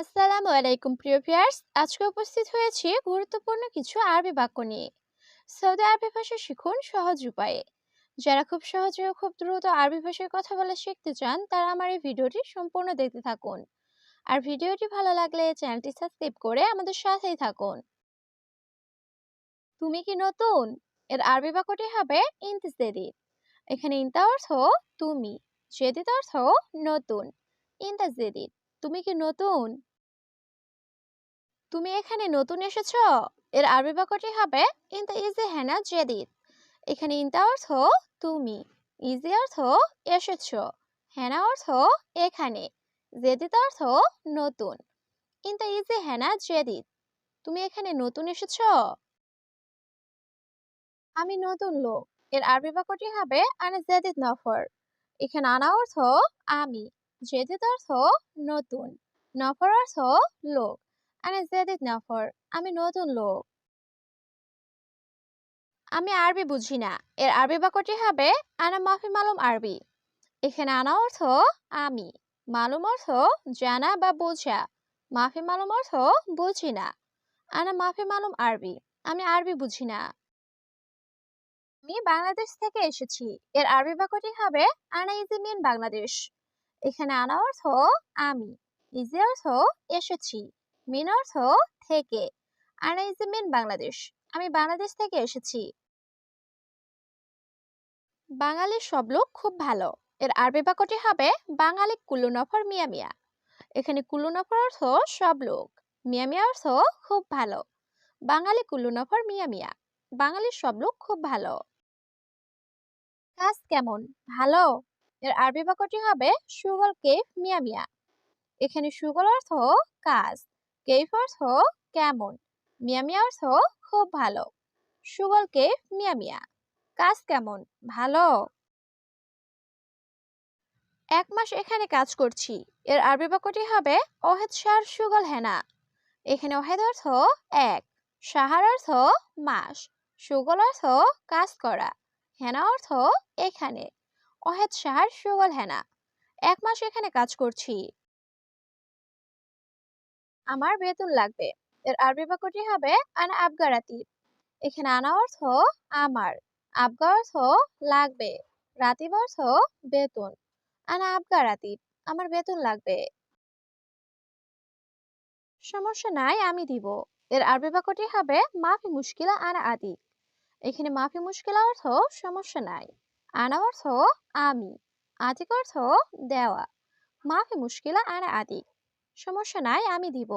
আসসালামু আলাইকুম, প্রিয় ভিউয়ার্স। আজকে উপস্থিত হয়েছি গুরুত্বপূর্ণ কিছু আরবি বাক্য নিয়ে। সৌদি আরবি ভাষা শিখুন সহজ উপায়ে। যারা খুব সহজে ও খুব দ্রুত আরবি ভাষায় কথা বলা শিখতে চান, তারা আমার এই ভিডিওটি সম্পূর্ণ দেখতে থাকুন। আর ভিডিওটি ভালো লাগলে চ্যানেলটি সাবস্ক্রাইব করে আমাদের সাথেই থাকুন। তুমি কি নতুন? এর আরবি বাক্যটি হবে ইন্তিজেদিদ এখানে ইন্তা অর্থ তুমি। জেদিদ অর্থ নতুন। ইন্তাজেদিদ তুমি কি নতুন? তুমি এখানে নতুন এসেছ? এর আরবি বাক্যটি হবে ইনতা ইজি হেনা জেদিদ। এখানে ইনতা অর্থ তুমি। ইজি অর্থ এসেছ। হেনা অর্থ এখানে। জেদিদ অর্থ নতুন। ইনতা ইজি হেনা জেদিদ। তুমি এখানে নতুন এসেছ? আমি নতুন লোক। এর আরবি বাক্যটি হবে, আনা জেদিদ নফর। এখানে আনা অর্থ আমি। জেদিদ অর্থ নতুন। নফর অর্থ লোক। আনা নফর আমি নতুন লোক। আমি আরবি বুঝি না। এর আরবি বাক্যটি হবে, আনা মাফি মালুম আরবি। এখানে আনা অর্থ, আমি। মালুম অর্থ, জানা বা বোঝা। মাফি মালুম অর্থ, বুঝি না। আনা মাফি মালুম আরবি। আমি আরবি বুঝি না। আমি বাংলাদেশ থেকে এসেছি। এর আরবি বাক্যটি হবে, আনা ইজি বাংলাদেশ। এখানে আনা অর্থ, আমি। ইজি অর্থ, এসেছি। মিন অর্থ থেকে। আনা ইজি মিন বাংলাদেশ, আমি বাংলাদেশ থেকে এসেছি। বাঙালির সব লোক খুব ভালো। এর আরবি বাক্যটি হবে বাঙালি কুল্লু নফর মিয়া মিয়া। এখানে কুল্লু নফর অর্থ সব লোক, মিয়া মিয়া অর্থ খুব ভালো। বাঙালি কুল্লু নফর মিয়া মিয়া বাঙালির সব লোক খুব ভালো। কাজ কেমন? ভালো? এর আরবি বাক্যটি হবে সুগল কেফ মিয়া মিয়া। এখানে সুগল অর্থ কাজ। কেফ অর্থ কেমন? মিয়া মিয়া অর্থ খুব ভালো। সুগল কেফ মিয়া মিয়া। কাজ কেমন? ভালো। এক মাস এখানে কাজ করছি। এর আরবি বাক্যটি হবে অহেদ শাহর সুগল হেনা। এখানে অহেদ অর্থ এক। সাহার অর্থ মাস। সুগল অর্থ কাজ করা। হেনা অর্থ এখানে। অহেদ সাহার সুগল হেনা। এক মাস এখানে কাজ করছি। আমার বেতন লাগবে। এর আরবি বাক্যটি হবে আনা আবগারাতি। এখানে আনা অর্থ আমার, আবগা অর্থ লাগবে। রাতিব অর্থ বেতন। আনা আবগা রাতিব আমার বেতন লাগবে। সমস্যা নাই, আমি দিব। এর আরবি বাক্যটি হবে মাফি মুশকিলা আনা আদি। এখানে মাফি মুশকিলা অর্থ সমস্যা নাই। আনা অর্থ আমি, আদিক অর্থ দেওয়া। মাফি মুশকিলা আনা আদি। সমস্যা নাই, আমি দিব।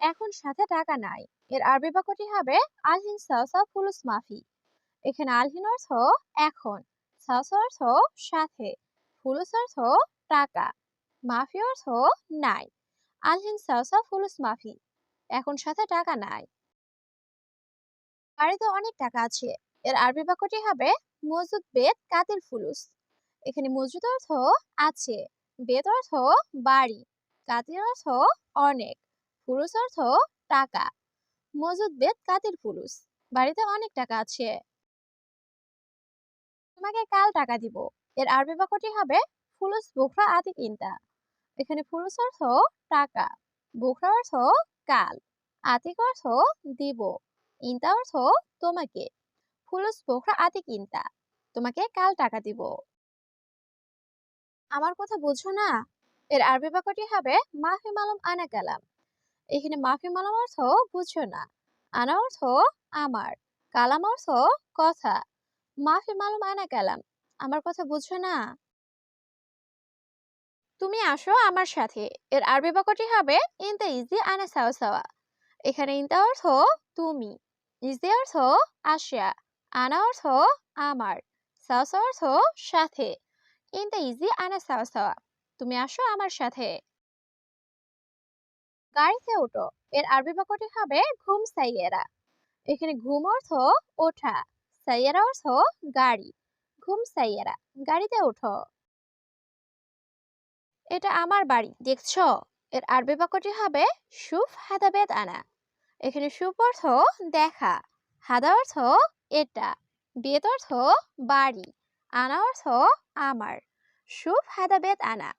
এখন সাথে টাকা নাই। এর আরবি বাক্যটি হবে, আলহিন সাউসা ফুলুস মাফি। এখানে আলহিন অর্থ, এখন। সাউসা অর্থ, সাথে। ফুলুস অর্থ, টাকা। মাফি অর্থ, নাই। আলহিন সাউসা ফুলুস মাফি। এখন সাথে টাকা নাই। বাড়িতে অনেক টাকা আছে। এর আরবি বাক্যটি হবে মজুদ বেদ কাতিল ফুলুস। এখানে মজুদ অর্থ, আছে। বেদ অর্থ বাড়ি কাতিল অর্থ অনেক ফুলুস অর্থ টাকা। মজুদ বেদ কাতিল ফুলুস বাড়িতে অনেক টাকা আছে। তোমাকে কাল টাকা দিব। এর আরবি বাক্যটি হবে ফুলুস, বোখরা আতিক ইন্তা। এখানে ফুলুস অর্থ টাকা, বোখরা অর্থ কাল, আতিক অর্থ দিব, ইন্তা অর্থ তোমাকে। ফুলুস, বোখরা আতিক ইন্তা, তোমাকে কাল টাকা দিব। আমার কথা বুঝো না? এর আরবি বাক্যটি হবে, মাফি মালুম আনা কালাম। এখানে মাফি মালাম অর্থ, বুঝো না। আনা অর্থ, আমার। কালাম অর্থ, কথা। মাফি মালুম আনা কালাম, আমার কথা বুঝো না। তুমি আসো আমার সাথে। এর আরবি বাক্যটি হবে, ইনতা ইজি আনা সাওয়া এখানে ইনতা অর্থ, তুমি। ইজি অর্থ, আসিয়া। আনা অর্থ, আমার। সাওয়া অর্থ, সাথে। ইনতা ইজি আনা সাওয়া সাওয়া তুমি আসো আমার সাথে। গাড়িতে ওঠো। এর আরবি বাক্যটি হবে ঘুম সাইয়েরা। এখানে ঘুম অর্থ ওঠা। সাইয়েরা অর্থ গাড়ি। ঘুম সাইয়েরা। গাড়িতে ওঠো। এটা আমার বাড়ি, দেখছ? এর আরবি বাক্যটি হবে সুফ হাদাবেদ আনা। এখানে সুফ অর্থ দেখা। হাদা অর্থ এটা। বেদ অর্থ বাড়ি। আনা অর্থ আমার। সুফ হাদাবেদ আনা,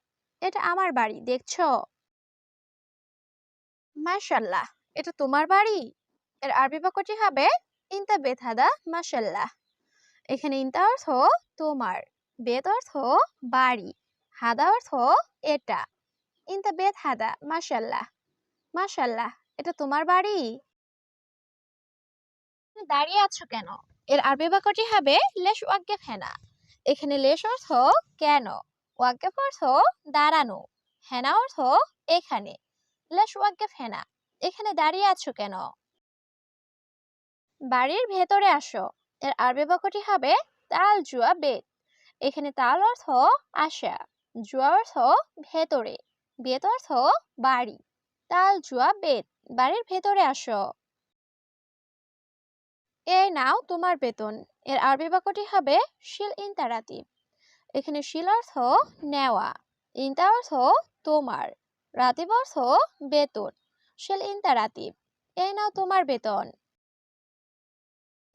এটা আমার বাড়ি, দেখছ? মাশাল্লাহ, এটা তোমার বাড়ি? এর আরবি বাক্যটি হবে, ইনতা বেত হাদা, মাশাল্লাহ। এখানে ইনতা অর্থ তোমার বেত অর্থ বাড়ি, হাদা অর্থ এটা। ইনতা বেত হাদা, মাশাল্লাহ মাশাল্লাহ, এটা তোমার বাড়ি? দাঁড়িয়ে আছো কেন? এর আরবি বাক্যটি হবে, লেশ ওয়াক্কেফ হেনা। এখানে লেশ অর্থ কেন? ওয়াক্কেফ অর্থ দাঁড়ানো। হেনা অর্থ এখানে। লেশ ওয়াক্কেফ হেনা। এখানে দাঁড়িয়ে আছো কেন? বাড়ির ভেতরে আসো। এর আরবি বাক্যটি হবে তাল, জুয়া, বেত। এখানে তাল অর্থ আসা। জুয়া অর্থ ভেতরে। বেত অর্থ বাড়ি। তাল, জুয়া, বেত। বাড়ির ভেতরে আসো। এই নাও তোমার বেতন। এর আরবি বাক্যটি হবে শিল ইনতারাতিব এখানে শিল অর্থ নেওয়া ইনতা অর্থ তোমার, রাতিব অর্থ বেতন, শিল ইনতারাতিব এই নাও তোমার বেতন।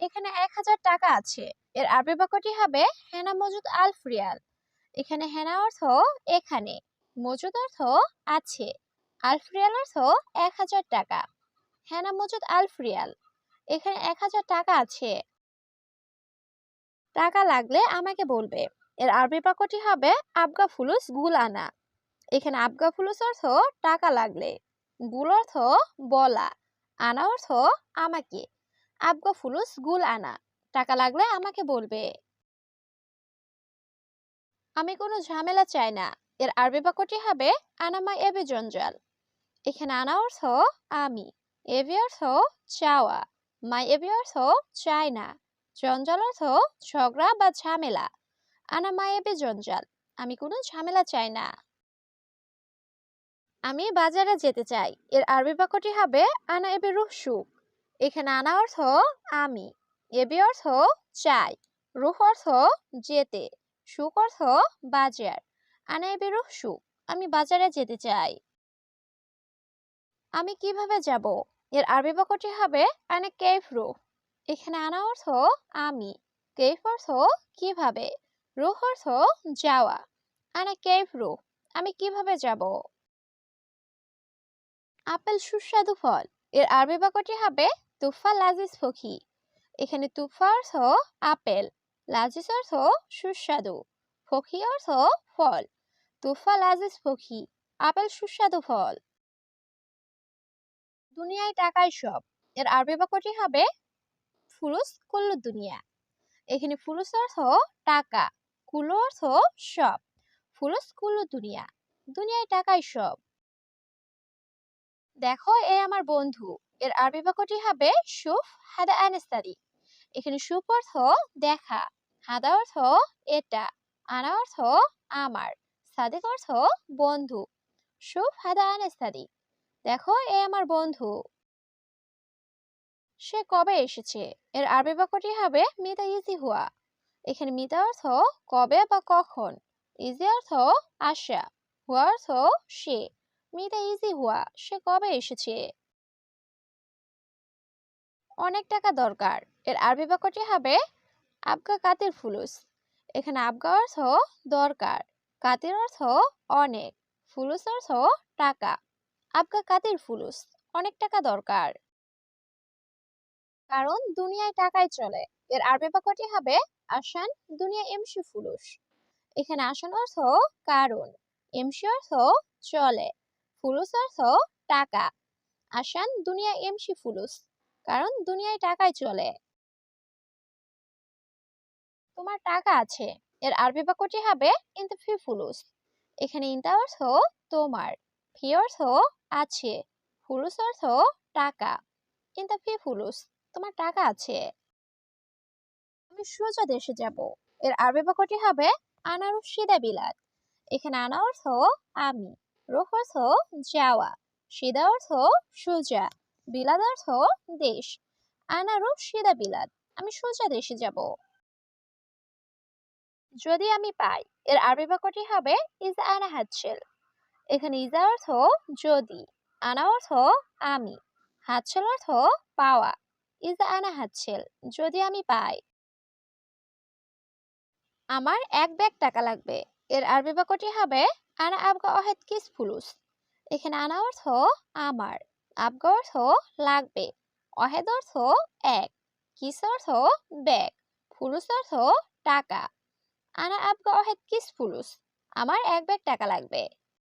এখানে এক হাজার টাকা আছে। এর আরবি বাক্যটি হবে হেনা মজুদ আলফ রিয়াল এখানে হেনা অর্থ এখানে, মজুদ অর্থ আছে। আলফ রিয়াল অর্থ এক হাজার টাকা। হেনা মজুদ আলফ রিয়াল এখানে এক হাজার টাকা আছে। টাকা লাগলে আমাকে বলবে। এর আরবি বাক্যটি হবে আবগা ফুলুস গুল আনা এখানে আবগা ফুলুস অর্থ টাকা লাগলে। গুল অর্থ বলা। আনা অর্থ আমাকে। আবগা ফুলুস গুল আনা টাকা লাগলে আমাকে বলবে। আমি কোনো ঝামেলা চাই না। এর আরবি বাক্যটি হবে আনামা এবে জঞ্জাল। এখানে আনা অর্থ আমি। এবে অর্থ চাওয়া। মাই এবে অর্থ চাই না জঞ্জাল অর্থ ঝগড়া বা ঝামেলা। আনা মাই এবে জঞ্জাল, আমি কোনো ঝামেলা চাই না। আমি বাজারে যেতে চাই, এর আরবি বাক্যটি হবে আনা এবে রুহ সুখ। এখানে আনা অর্থ আমি এবে অর্থ চাই, রুহ অর্থ যেতে, সুখ অর্থ বাজার। আনা এবে রুহ আমি বাজারে যেতে চাই। আমি কীভাবে যাব? এর আরবি বাক্যটি হবে আনা কেফ রুহ এখানে আনা অর্থ আমি কেফ অর্থ কীভাবে রুহ অর্থ যাওয়া আনা কেফ রুহ আমি কীভাবে যাব আপেল সুস্বাদু ফল। এর আরবি বাক্যটি হবে তুফা লাজিজ ফখি এখানে তুফা অর্থ আপেল লাজিজ অর্থ সুস্বাদু ফখি অর্থ ফল তুফা লাজিজ ফখি আপেল সুস্বাদু ফল দুনিয়ায় টাকায় সব। এর আরবি বাক্যটি হবে, ফুলুস কুল্লু দুনিয়া। এখানে ফুলুস অর্থ টাকা, কুল্লু অর্থ সব। ফুলুস কুল্লু দুনিয়া। দুনিয়ায় টাকায় সব। দেখো এ আমার বন্ধু। এর আরবি বাক্যটি হবে, সুফ হাদা আনেস্তারি। এখানে সুফ অর্থ দেখা, হাদা অর্থ এটা, আনা অর্থ আমার, সাদিক অর্থ বন্ধু। সুফ হাদা আনেস্তারি। দেখো, এ আমার বন্ধু। সে কবে এসেছে? এর আরবি বাক্যটি হবে, মিতা ইজি হুয়া। এখানে মিতা অর্থ, কবে বা কখন? ইজি অর্থ, আসা। হুয়া অর্থ, সে। মিতা ইজি হুয়া, সে কবে এসেছে? অনেক টাকা দরকার। এর আরবি বাক্যটি হবে, আবগা কাতির ফুলুস। এখানে আবগা অর্থ, দরকার। কাতির অর্থ, অনেক। ফুলুস অর্থ, টাকা। আবগা কাতির ফুলুস অনেক টাকা দরকার কারণ দুনিয়ায় টাকায় চলে এর আরবি বাক্যটি হবে আসান দুনিয়া এমসি ফুলুস এখানে আসান অর্থ কারণ এমসি অর্থ চলে ফুলুস অর্থ টাকা আসান দুনিয়া এমসি ফুলুস কারণ দুনিয়ায় টাকায় চলে তোমার টাকা আছে এর আরবি বাক্যটি হবে ইনতা ফুলুস এখানে ইনতা অর্থ তোমার ফি অর্থ আছে ফুলুস অর্থ টাকা। ইনতা ফি ফুলুস তোমার টাকা আছে। আমি সোজা দেশে যাব। এর আরবি বাক্যটি হবে আনারু বিলাদ এখানে আনা অর্থ আমি, রুহ অর্থ যাওয়া, সিদা অর্থ সোজা বিলাদ অর্থ দেশ। আনারু সিদা বিলাদ আমি সোজা দেশে যাব। যদি আমি পাই, এর আরবি বাক্যটি হবে ইজা আনা হাতছেল এখানে ইজা অর্থ যদি আনা অর্থ আমি হাতছেল অর্থ পাওয়া ইজা আনা হাতছেল যদি আমি পাই। আমার এক ব্যাগ টাকা লাগবে, এর আরবি বাক্যটি হবে, আনা আবগা অহেদ কিস ফুলুস? এখানে আনা অর্থ আমার, আবগা অর্থ লাগবে, অহেদ অর্থ এক, কিস অর্থ ব্যাগ, ফুলুস অর্থ টাকা, আনা আবগা অহেদ কিস ফুলুস? আমার এক ব্যাগ টাকা লাগবে।